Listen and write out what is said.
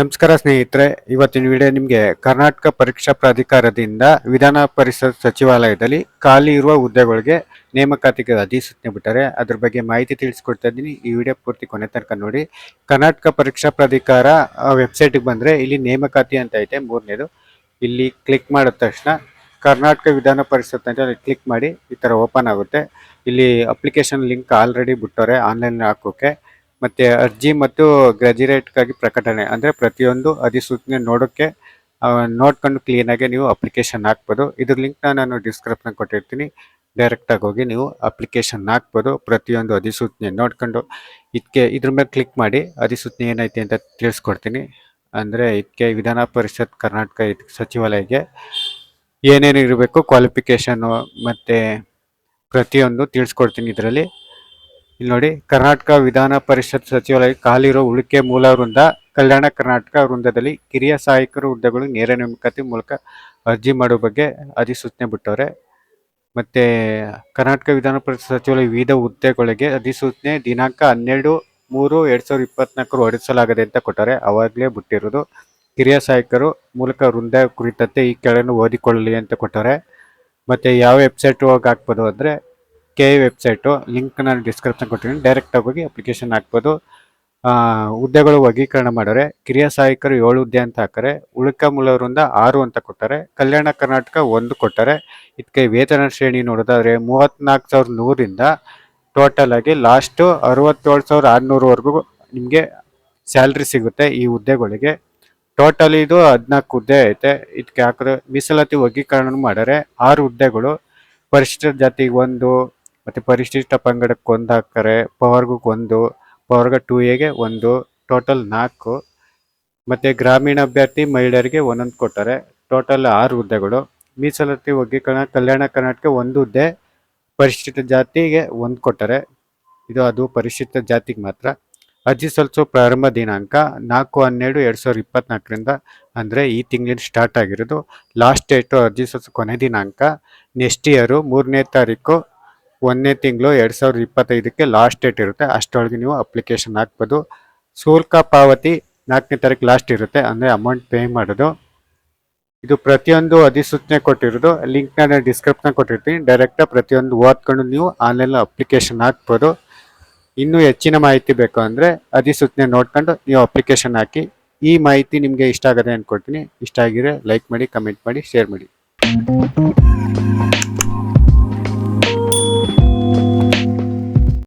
ನಮಸ್ಕಾರ ಸ್ನೇಹಿತರೆ, ಇವತ್ತಿನ ವಿಡಿಯೋ ನಿಮಗೆ ಕರ್ನಾಟಕ ಪರೀಕ್ಷಾ ಪ್ರಾಧಿಕಾರದಿಂದ ವಿಧಾನ ಪರಿಷತ್ ಸಚಿವಾಲಯದಲ್ಲಿ ಖಾಲಿ ಇರುವ ಹುದ್ದೆಗಳಿಗೆ ನೇಮಕಾತಿಗೆ ಅಧಿಸೂಚನೆ ಬಿಟ್ಟರೆ ಅದ್ರ ಬಗ್ಗೆ ಮಾಹಿತಿ ತಿಳಿಸ್ಕೊಡ್ತಾ ಇದ್ದೀನಿ. ಈ ವಿಡಿಯೋ ಪೂರ್ತಿ ಕೊನೆ ತನಕ ನೋಡಿ. ಕರ್ನಾಟಕ ಪರೀಕ್ಷಾ ಪ್ರಾಧಿಕಾರ ವೆಬ್ಸೈಟಿಗೆ ಬಂದರೆ ಇಲ್ಲಿ ನೇಮಕಾತಿ ಅಂತ ಐತೆ, ಮೂರನೇದು. ಇಲ್ಲಿ ಕ್ಲಿಕ್ ಮಾಡಿದ ತಕ್ಷಣ ಕರ್ನಾಟಕ ವಿಧಾನ ಪರಿಷತ್ ಅಂತ ಕ್ಲಿಕ್ ಮಾಡಿ ಈ ಥರ ಓಪನ್ ಆಗುತ್ತೆ. ಇಲ್ಲಿ ಅಪ್ಲಿಕೇಶನ್ ಲಿಂಕ್ ಆಲ್ರೆಡಿ ಬಿಟ್ಟವ್ರೆ ಆನ್ಲೈನ್ ಹಾಕೋಕೆ. ಮತ್ತೆ ಅರ್ಜಿ ಮತ್ತು ಗ್ರಾಜುಯೇಟ್ಗಾಗಿ ಪ್ರಕಟಣೆ. ಅಂದರೆ ಪ್ರತಿಯೊಂದು ಅಧಿಸೂಚನೆ ನೋಡೋಕ್ಕೆ ನೋಡ್ಕೊಂಡು ಕ್ಲೀನಾಗಿ ನೀವು ಅಪ್ಲಿಕೇಶನ್ ಹಾಕ್ಬೋದು. ಇದ್ರ ಲಿಂಕ್ನ ನಾನು ಡಿಸ್ಕ್ರಿಪ್ಷನ್ ಕೊಟ್ಟಿರ್ತೀನಿ. ಡೈರೆಕ್ಟಾಗಿ ಹೋಗಿ ನೀವು ಅಪ್ಲಿಕೇಶನ್ ಹಾಕ್ಬೋದು ಪ್ರತಿಯೊಂದು ಅಧಿಸೂಚನೆ ನೋಡ್ಕೊಂಡು. ಇದಕ್ಕೆ ಇದ್ರ ಮೇಲೆ ಕ್ಲಿಕ್ ಮಾಡಿ ಅಧಿಸೂಚನೆ ಏನೈತೆ ಅಂತ ತಿಳಿಸ್ಕೊಡ್ತೀನಿ. ಅಂದರೆ ಇದಕ್ಕೆ ವಿಧಾನ ಪರಿಷತ್ ಕರ್ನಾಟಕ ಸಚಿವಾಲಯಕ್ಕೆ ಏನೇನು ಇರಬೇಕು ಕ್ವಾಲಿಫಿಕೇಷನು ಮತ್ತು ಪ್ರತಿಯೊಂದು ತಿಳಿಸ್ಕೊಡ್ತೀನಿ ಇದರಲ್ಲಿ. ಇಲ್ಲಿ ನೋಡಿ, ಕರ್ನಾಟಕ ವಿಧಾನ ಪರಿಷತ್ ಸಚಿವಾಲಯ ಖಾಲಿರೋ ಉಳಿಕೆ ಮೂಲ ವೃಂದ ಕಲ್ಯಾಣ ಕರ್ನಾಟಕ ವೃಂದದಲ್ಲಿ ಕಿರಿಯ ಸಹಾಯಕರು ಹುದ್ದೆಗಳು ನೇರ ನೇಮಕಾತಿ ಮೂಲಕ ಅರ್ಜಿ ಮಾಡುವ ಬಗ್ಗೆ ಅಧಿಸೂಚನೆ ಬಿಟ್ಟವ್ರೆ. ಮತ್ತೆ ಕರ್ನಾಟಕ ವಿಧಾನ ಪರಿಷತ್ ಸಚಿವಾಲಯ ವಿವಿಧ ಹುದ್ದೆಗಳಿಗೆ ಅಧಿಸೂಚನೆ ದಿನಾಂಕ ಹನ್ನೆರಡು ಮೂರು ಎರಡ್ ಸಾವಿರದ ಇಪ್ಪತ್ನಾಲ್ಕರು ಹೊರಡಿಸಲಾಗದೆ ಅಂತ ಕೊಟ್ಟಾರೆ ಅವಾಗಲೇ ಬಿಟ್ಟಿರೋದು. ಕಿರಿಯ ಸಹಾಯಕರು ಮೂಲಕ ವೃಂದ ಕುರಿತಂತೆ ಈ ಕೆಳನ್ನು ಓದಿಕೊಳ್ಳಲಿ ಅಂತ ಕೊಟ್ಟಾರೆ ಮತ್ತೆ ಯಾವ ವೆಬ್ಸೈಟ್ ಹೋಗಿ ಹಾಕ್ಬೋದು ಅಂದರೆ ಕೆ ವೆಬ್ಸೈಟು ಲಿಂಕ್ ನಾನು ಡಿಸ್ಕ್ರಿಪ್ಷನ್ ಕೊಟ್ಟಿದ್ದೀನಿ ಡೈರೆಕ್ಟಾಗಿ ಹೋಗಿ ಅಪ್ಲಿಕೇಶನ್ ಹಾಕ್ಬೋದು. ಹುದ್ದೆಗಳು ವರ್ಗೀಕರಣ ಮಾಡೋರೆ. ಕಿರಿಯ ಸಹಾಯಕರು ಏಳು ಹುದ್ದೆ ಅಂತ ಹಾಕ್ತಾರೆ. ಉಳಿಕ ಮೂಲವರಿಂದ ಆರು ಅಂತ ಕೊಟ್ಟಾರೆ ಕಲ್ಯಾಣ ಕರ್ನಾಟಕ ಒಂದು ಕೊಟ್ಟಾರೆ ಇದಕ್ಕೆ ವೇತನ ಶ್ರೇಣಿ ನೋಡೋದಾದ್ರೆ ಮೂವತ್ತ್ನಾಲ್ಕು ಸಾವಿರದ ನೂರಿಂದ ಟೋಟಲ್ ಆಗಿ ಲಾಸ್ಟು ಅರವತ್ತೇಳು ಸಾವಿರದ ಆರುನೂರವರೆಗೂ ನಿಮಗೆ ಸ್ಯಾಲ್ರಿ ಸಿಗುತ್ತೆ ಈ ಹುದ್ದೆಗಳಿಗೆ. ಟೋಟಲ್ ಇದು ಹದಿನಾಲ್ಕು ಹುದ್ದೆ ಐತೆ. ಇದಕ್ಕೆ ಹಾಕಿದ್ರೆ ಮೀಸಲಾತಿ ವರ್ಗೀಕರಣ ಮಾಡಾರೆ ಆರು ಹುದ್ದೆಗಳು. ಪರಿಶಿಷ್ಟ ಜಾತಿಗೆ ಒಂದು ಮತ್ತೆ ಪರಿಶಿಷ್ಟ ಪಂಗಡಕ್ಕೆ ಒಂದು ಹಾಕ್ತಾರೆ ಪವರ್ಗಕ್ಕೆ ಒಂದು, ಪವರ್ಗ ಟೂ ಎಗೆ ಒಂದು ಟೋಟಲ್ ನಾಲ್ಕು. ಮತ್ತು ಗ್ರಾಮೀಣ ಅಭ್ಯರ್ಥಿ ಮಹಿಳೆಯರಿಗೆ ಒಂದೊಂದು ಕೊಟ್ಟರೆ ಟೋಟಲ್ ಆರು ಹುದ್ದೆಗಳು. ಮೀಸಲಾತಿ ವರ್ಗೀಕರಣ ಕಲ್ಯಾಣ ಕರ್ನಾಟಕ ಒಂದು ಹುದ್ದೆ, ಪರಿಶಿಷ್ಟ ಜಾತಿಗೆ ಒಂದು ಕೊಟ್ಟರೆ ಇದು ಅದು ಪರಿಶಿಷ್ಟ ಜಾತಿಗೆ ಮಾತ್ರ. ಅರ್ಜಿ ಸಲ್ಲಿಸೋ ಪ್ರಾರಂಭ ದಿನಾಂಕ ನಾಲ್ಕು ಹನ್ನೆರಡು ಎರಡು ಸಾವಿರದ ಇಪ್ಪತ್ನಾಲ್ಕರಿಂದ, ಅಂದರೆ ಈ ತಿಂಗಳಿನ ಸ್ಟಾರ್ಟ್ ಆಗಿರೋದು. ಲಾಸ್ಟ್ ಡೇಟು ಅರ್ಜಿ ಸಲ್ಲಿಸೋ ಕೊನೆ ದಿನಾಂಕ ನೆಕ್ಸ್ಟ್ ಇಯರು ಮೂರನೇ ತಾರೀಕು ಒಂದನೇ ತಿಂಗಳು ಎರಡು ಸಾವಿರದ ಇಪ್ಪತ್ತೈದಕ್ಕೆ ಲಾಸ್ಟ್ ಡೇಟ್ ಇರುತ್ತೆ. ಅಷ್ಟರೊಳಗೆ ನೀವು ಅಪ್ಲಿಕೇಶನ್ ಹಾಕ್ಬೋದು. ಶುಲ್ಕ ಪಾವತಿ ನಾಲ್ಕನೇ ತಾರೀಕು ಲಾಸ್ಟ್ ಇರುತ್ತೆ. ಅಂದರೆ ಅಮೌಂಟ್ ಪೇ ಮಾಡೋದು. ಇದು ಪ್ರತಿಯೊಂದು ಅಧಿಸೂಚನೆ ಕೊಟ್ಟಿರೋದು. ಲಿಂಕ್ನ ನಾನು ಡಿಸ್ಕ್ರಿಪ್ಷನ್ ಕೊಟ್ಟಿರ್ತೀನಿ. ಡೈರೆಕ್ಟಾಗಿ ಪ್ರತಿಯೊಂದು ಓದ್ಕೊಂಡು ನೀವು ಆನ್ಲೈನ್ ಅಪ್ಲಿಕೇಶನ್ ಹಾಕ್ಬೋದು. ಇನ್ನೂ ಹೆಚ್ಚಿನ ಮಾಹಿತಿ ಬೇಕು ಅಂದರೆ ಅಧಿಸೂಚನೆ ನೋಡ್ಕೊಂಡು ನೀವು ಅಪ್ಲಿಕೇಶನ್ ಹಾಕಿ. ಈ ಮಾಹಿತಿ ನಿಮಗೆ ಇಷ್ಟ ಆಗದೆ ಅಂದ್ಕೊಡ್ತೀನಿ ಇಷ್ಟ ಆಗಿದ್ರೆ ಲೈಕ್ ಮಾಡಿ ಕಮೆಂಟ್ ಮಾಡಿ ಶೇರ್ ಮಾಡಿ.